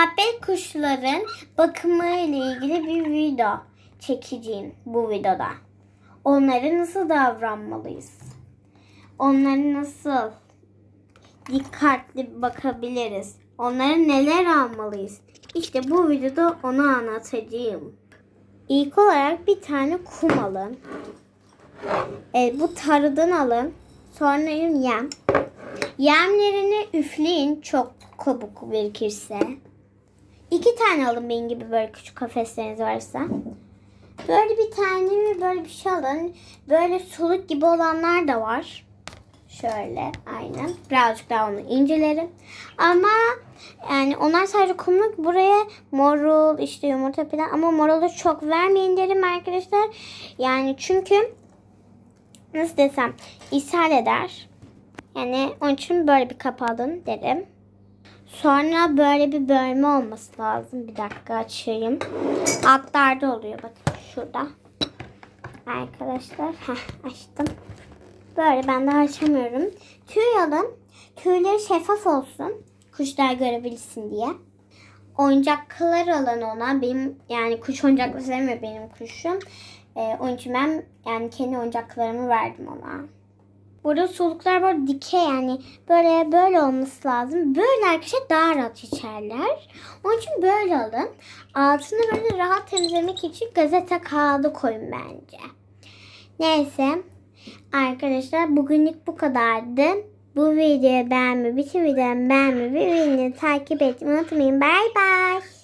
Muhabbet kuşların bakımı ile ilgili bir video çekeceğim bu videoda. Onlara nasıl davranmalıyız? Onları nasıl dikkatli bakabiliriz? Onlara neler almalıyız? İşte bu videoda onu anlatacağım. İlk olarak bir tane kum alın. E, bu tarıdan alın. Sonra yem. Yemlerini üfleyin çok kabuk birikirse. İki tane alın benim gibi böyle küçük kafesleriniz varsa. Böyle bir tane mi böyle bir şey alın. Böyle soluk gibi olanlar da var. Şöyle aynen. Birazcık daha onu incelerim. Ama yani onlar sadece kumluk. Buraya morul işte yumurta falan ama morulu çok vermeyin derim arkadaşlar. Yani çünkü nasıl desem ishal eder. Yani onun için böyle bir kap alın derim. Sonra böyle bir bölme olması lazım. Bir dakika açayım. Altlarda oluyor bakın şurada. Arkadaşlar heh, açtım. Böyle ben daha açamıyorum. Tüy alın. Tüyleri şeffaf olsun. Kuşlar görebilsin diye. Oyuncaklar alın ona. Benim yani kuş oyuncakları sevmiyor benim kuşum. Ee, onun için ben yani kendi oyuncaklarımı verdim ona. Burada soluklar böyle dikey yani böyle böyle olması lazım. Böyle arkadaşlar daha rahat içerler. Onun için böyle alın. Altını böyle rahat temizlemek için gazete kağıdı koyun bence. Neyse arkadaşlar bugünlük bu kadardı. Bu videoyu beğenmeyi, bütün videomu beğenmeyi beni takip etmeyi unutmayın. Bay bay.